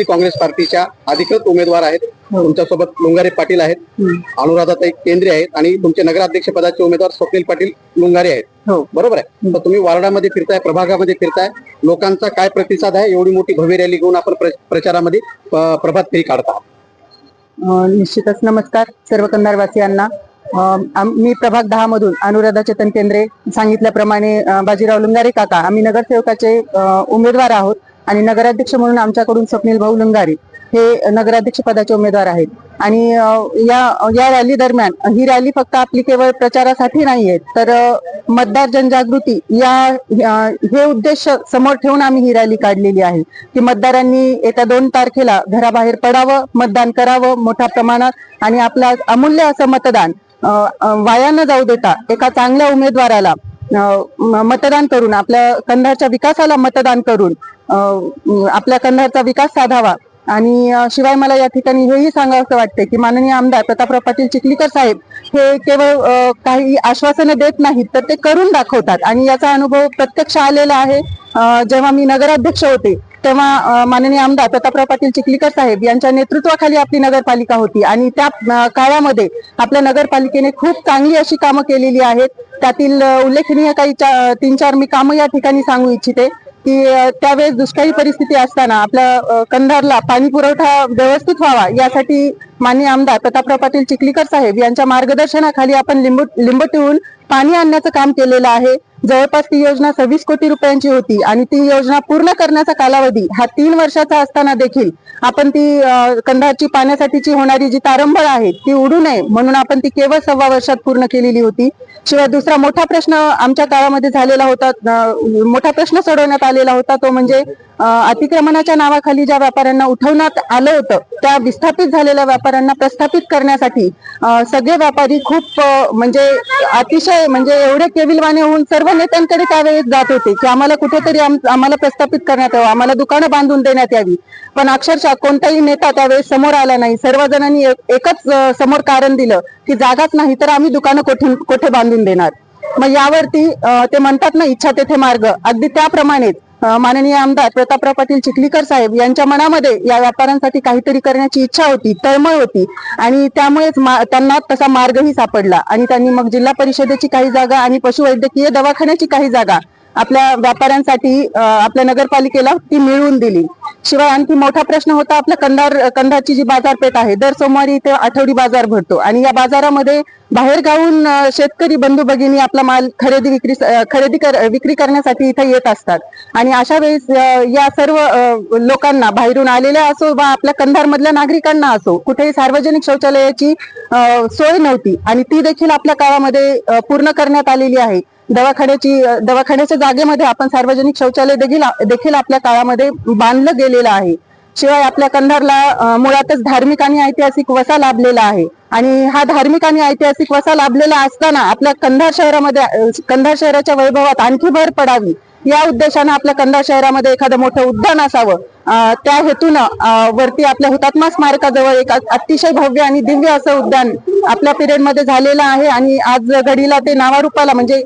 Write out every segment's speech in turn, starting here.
राष्ट्रवादी काँग्रेस पार्टीच्या अधिकृत उमेदवार आहेत. तुमच्यासोबत लुंगारे पाटील आहेत. अनुराधाताई केंद्रे आहेत आणि तुमचे नगराध्यक्ष पदाचे उमेदवार स्वप्नील पाटील लुंगारे आहेत. हो. बरोबर आहे? तर तुम्ही वार्डामध्ये फिरताय प्रभागामध्ये फिरताय. लोकांचा काय प्रतिसाद आहे? एवढी मोठी भव्य रॅली घेऊन आपण प्र- प्रचारामध्ये प्रभात फेरी काढता. निश्चितच नमस्कार सर्व कंधारवासियांना. आम- मी प्रभाग दहा मधून अनुराधा चेतन केंद्रे सांगितल्याप्रमाणे बाजीराव लुंगारे काका. आम्ही नगरसेवकाचे उमेदवार आहोत. आणि नगराध्यक्ष म्हणून आमच्याकडून स्वप्नील भाऊ लंगारे हे नगराध्यक्ष पदाचे उमेदवार आहेत. आणि या या रॅली दरम्यान ही रॅली फक्त आपली केवळ प्रचारासाठी नाहीये तर मतदार जनजागृती या हे उद्देश समोर ठेवून आम्ही ही रॅली काढलेली आहे की मतदारांनी येत्या दोन तारखेला घराबाहेर पडावं मतदान करावं मोठ्या प्रमाणात आणि आपलं अमूल्य असं मतदान वाया न जाऊ देता एका चांगल्या उमेदवाराला मतदान करून आपल्या कंधारच्या विकासाला मतदान करून आपल्या कंधारचा विकास साधावा. आणि शिवाय मला या ठिकाणी हेही सांगावं वाटते की माननीय आमदार प्रतापराव पाटील चिखलीकर साहेब हे केवळ काही आश्वासनं देत नाहीत तर ते करून दाखवतात. आणि याचा अनुभव प्रत्यक्ष आलेला आहे. जेव्हा मी नगराध्यक्ष होते तेव्हा माननीय आमदार प्रतापराव पाटील चिखलीकर साहेब यांच्या नेतृत्वाखाली आपली नगरपालिका होती आणि त्या काळामध्ये आपल्या नगरपालिकेने खूप चांगली अशी कामं केलेली आहेत. त्यातील उल्लेखनीय काही तीन चार मी कामं या ठिकाणी सांगू इच्छिते की त्यावेळेस दुष्काळी परिस्थिती असताना आपल्या कंधारला पाणी पुरवठा व्यवस्थित व्हावा यासाठी माननीय आमदार प्रतापराव पाटील चिखलीकर साहेब यांच्या मार्गदर्शनाखाली आपण लिंबू लिंबटीहून पाणी आणण्याचं काम केलेलं आहे. जवळपास ती योजना सव्वीस कोटी रुपयांची होती आणि ती योजना पूर्ण करण्याचा कालावधी हा तीन वर्षाचा असताना देखील आपण ती कंधारची पाण्यासाठीची होणारी जी तारंबळ आहे ती उडू नये म्हणून आपण ती केवळ सव्वा वर्षात पूर्ण केलेली होती. शिवाय दुसरा मोठा प्रश्न आमच्या काळामध्ये झालेला होता मोठा प्रश्न सोडवण्यात आलेला होता तो म्हणजे अतिक्रमणाच्या नावाखाली ज्या व्यापाऱ्यांना उठवण्यात आलं होतं त्या विस्थापित झालेल्या व्यापाऱ्यांना प्रस्थापित करण्यासाठी सगळे व्यापारी खूप म्हणजे अतिशय म्हणजे एवढे केविलवाने होऊन सर्व नेत्यांकडे त्यावेळेस जात होते की आम्हाला कुठेतरी आम्हाला प्रस्थापित करण्यात यावं आम्हाला दुकानं बांधून देण्यात यावी. पण अक्षरशः कोणताही नेता त्यावेळेस समोर आला नाही. सर्वजणांनी जणांनी एकच समोर कारण दिलं की जागाच नाही तर आम्ही दुकानं कोठे कोठे बांधून देणार? मग यावरती ते म्हणतात ना इच्छा तेथे मार्ग. अगदी त्याप्रमाणेच माननीय आमदार प्रतापराव पाटील चिखलीकर साहेब यांच्या मनामध्ये या व्यापाऱ्यांसाठी काहीतरी करण्याची इच्छा होती तळमळ होती. आणि त्यामुळेच त्यांना तसा मार्गही सापडला. आणि त्यांनी मग जिल्हा परिषदेची काही जागा आणि पशुवैद्यकीय दवाखान्याची काही जागा आपल्या व्यापाऱ्यांसाठी आपल्या नगरपालिकेला ती मिळवून दिली. शिवाय आणखी मोठा प्रश्न होता आपला कंधार कंधारची जी बाजारपेठ आहे दर सोमवारी इथे आठवडी बाजार भरतो. आणि या बाजारामध्ये बाहेर गावून शेतकरी बंधू भगिनी आपला माल खरेदी विक्री खरेदी कर- विक्री करण्यासाठी इथे येत असतात. आणि अशा वेळेस या सर्व लोकांना बाहेरून आलेल्या असो वा आपल्या कंधार मधल्या नागरिकांना असो कुठेही सार्वजनिक शौचालयाची सोय नव्हती. आणि ती देखील आपल्या काळामध्ये पूर्ण करण्यात आलेली आहे. दवाखान्याची दवाखान्याच्या जागेमध्ये आपण सार्वजनिक शौचालय देखील देखील आपल्या काळामध्ये बांधलं गेलेलं आहे. शिवाय आपल्या कंधारला मुळातच धार्मिक आणि ऐतिहासिक वसा लाभलेला आहे. आणि हा धार्मिक आणि ऐतिहासिक वसा लाभलेला असताना आपल्या कंधार शहरामध्ये कंधार शहराच्या वैभवात आणखी भर पडावी. या उद्देशानं आपल्या कंधार शहरामध्ये एखादं मोठं उद्यान असावं. त्या हेतूनं वरती आपल्या हुतात्मा स्मारकाजवळ एक अतिशय भव्य आणि दिव्य असं उद्यान आपल्या पिरियडमध्ये झालेलं आहे आणि आज घडीला ते नावारूपाला म्हणजे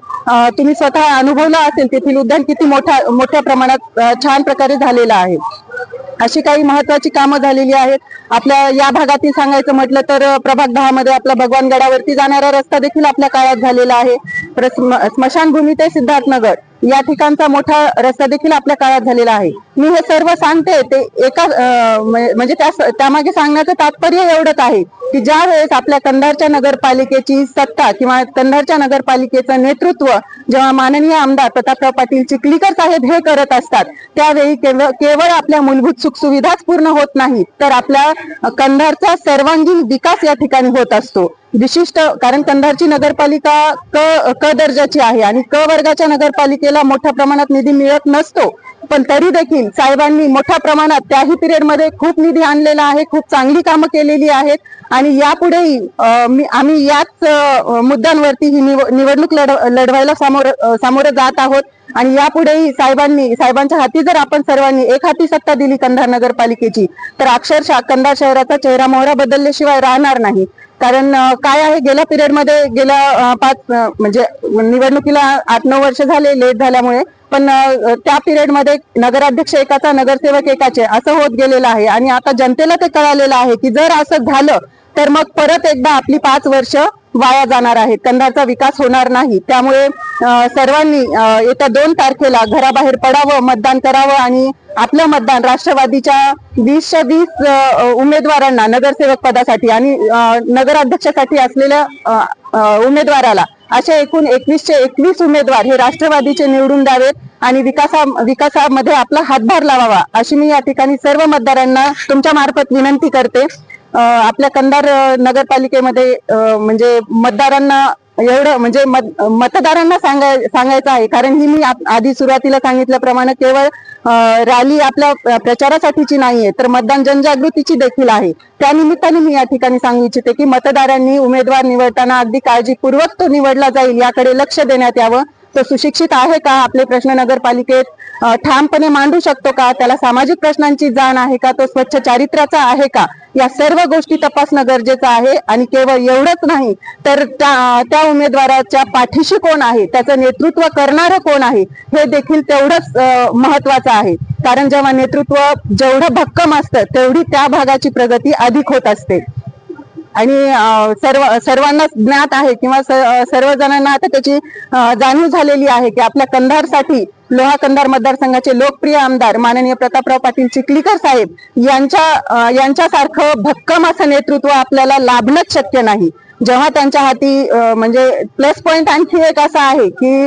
तुम्ही स्वतः अनुभवलं असेल तेथील उद्यान किती मोठ्या मोठ्या प्रमाणात छान प्रकारे झालेलं आहे. अशी काही महत्वाची कामं झालेली आहेत. आपल्या या भागातील सांगायचं म्हटलं तर प्रभाग दहा मध्ये आपला भगवान गडावरती जाणारा रस्ता देखील आपल्या काळात झालेला आहे. स्मशानभूमी ते सिद्धार्थनगर. या ठिकाणचा मोठा रस्ता देखील आपल्या काळात झालेला आहे. मी हे सर्व सांगते ते एका म्हणजे त्यामागे सांगण्याचं तात्पर्य एवढंच आहे की ज्या वेळेस आपल्या कंधारच्या नगरपालिकेची सत्ता किंवा कंधारच्या नगरपालिकेचं नेतृत्व जेव्हा माननीय आमदार प्रतापराव पाटील चिखलीकर साहेब हे करत असतात त्यावेळी केवळ केवळ आपल्या मूलभूत सुखसुविधाच पूर्ण होत नाहीत तर आपल्या कंधारचा सर्वांगीण विकास या ठिकाणी होत असतो. विशिष्ट कारण कंधारची नगरपालिका क क दर्जाची आहे आणि क वर्गाच्या नगरपालिकेला मोठ्या प्रमाणात निधी मिळत नसतो. पण तरी देखील साहेबांनी मोठ्या प्रमाणात त्याही पिरियडमध्ये खूप निधी आणलेला आहे खूप चांगली कामं केलेली आहेत. आणि यापुढेही आम्ही याच मुद्द्यांवरती ही निव- निवडणूक लढ लढवायला सामोर सामोरं जात आहोत. आणि यापुढेही साहेबांनी साहेबांच्या हाती जर आपण सर्वांनी एक हाती सत्ता दिली कंधार नगरपालिकेची तर अक्षरशः कंधार शहराचा चेहरा मोहरा बदलल्याशिवाय राहणार नाही. कारण काय आहे गेल्या पिरियडमध्ये गेल्या पाच म्हणजे निवडणुकीला आठ नऊ वर्ष झाले लेट झाल्यामुळे. पण त्या पिरियडमध्ये नगराध्यक्ष एकाचा नगरसेवक एकाचे असं होत गेलेलं आहे. आणि आता जनतेला ते कळालेलं आहे की जर असं झालं तर मग परत एकदा आपली पाच वर्ष वाया जाणार आहेत कंधारचा विकास होणार नाही. त्यामुळे सर्वांनी येत्या दोन तारखेला घराबाहेर पडावं मतदान करावं आणि आपलं मतदान राष्ट्रवादीच्या वीसशे वीस उमेदवारांना नगरसेवक पदासाठी आणि नगराध्यक्षासाठी असलेल्या उमेदवाराला असे एकूण एकवीसशे एकवीस उमेदवार हे राष्ट्रवादीचे निवडून द्यावेत आणि विकासा विकासामध्ये आपला हातभार लावावा अशी मी या ठिकाणी सर्व मतदारांना तुमच्या मार्फत विनंती करते. आपल्या कंधार नगरपालिकेमध्ये म्हणजे मतदारांना एवढं म्हणजे मत- मतदारांना सांगाय सांगायचं आहे. कारण ही मी आधी सुरुवातीला सांगितल्याप्रमाणे केवळ रॅली आपल्या प्रचारासाठीची नाहीये तर मतदान जनजागृतीची देखील आहे. त्यानिमित्ताने मी या ठिकाणी सांगू इच्छिते की मतदारांनी उमेदवार निवडताना अगदी काळजीपूर्वक तो निवडला जाईल याकडे लक्ष देण्यात यावं. तो सुशिक्षित आहे का? आपले प्रश्न नगरपालिकेत ठामपणे मांडू शकतो का? त्याला सामाजिक प्रश्नांची जाण आहे का? तो स्वच्छ चारित्र्याचा आहे का? या सर्व गोष्टी तपासणं गरजेचं आहे आणि केवळ एवढंच नाही तर त्या उमेदवाराच्या पाठीशी कोण आहे त्याचं नेतृत्व करणारं कोण आहे हे देखील तेवढंच महत्वाचं आहे. कारण जेव्हा नेतृत्व जेवढं भक्कम असतं तेवढी त्या भागाची प्रगती अधिक होत असते. आणि सर्व सर्वांना ज्ञात आहे किंवा सर्वजणांना सर्व जणांना आता त्याची जाणीव झालेली आहे की आपल्या कंधारसाठी लोहा कंधार मतदारसंघाचे लोकप्रिय आमदार माननीय प्रतापराव पाटील चिखलीकर साहेब यांच्या यांच्यासारखं भक्कम असं नेतृत्व आपल्याला लाभणंच शक्य नाही. जेव्हा त्यांच्या हाती म्हणजे प्लस पॉइंट आणखी एक असा आहे की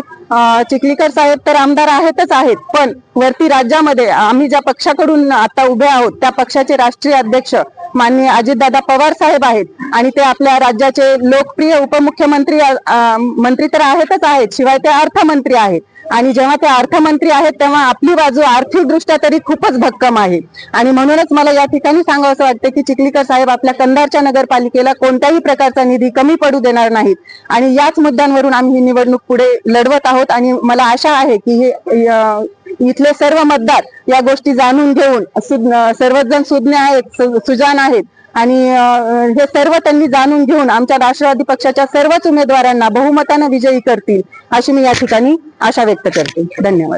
चिखलीकर साहेब तर आमदार आहेतच आहेत पण वरती राज्यामध्ये आम्ही ज्या पक्षाकडून आता उभे आहोत त्या पक्षाचे राष्ट्रीय अध्यक्ष माननीय अजितदादा पवार साहेब आहेत आणि ते आपल्या राज्याचे लोकप्रिय उपमुख्यमंत्री मंत्री तर आहेतच आहेत शिवाय ते अर्थमंत्री आहेत. आणि जेव्हा ते अर्थमंत्री आहेत तेव्हा आपली बाजू आर्थिकदृष्ट्या तरी खूपच भक्कम आहे. आणि म्हणूनच मला या ठिकाणी सांगावं असं वाटतं की चिखलीकर साहेब आपल्या कंधारच्या नगरपालिकेला कोणत्याही प्रकारचा निधी कमी पडू देणार नाहीत. आणि याच मुद्द्यांवरून आम्ही ही निवडणूक पुढे लढवत आहोत आणि मला आशा आहे की हे इथले सर्व मतदार या गोष्टी जाणून घेऊन सुज्ञ- सर्वच जण सुज्ञ आहेत सुजान आहेत आणि हे सर्व त्यांनी जाणून घेऊन आमच्या राष्ट्रवादी पक्षाच्या सर्वच उमेदवारांना बहुमतानं विजयी करतील अशी मी या ठिकाणी आशा व्यक्त करते. धन्यवाद.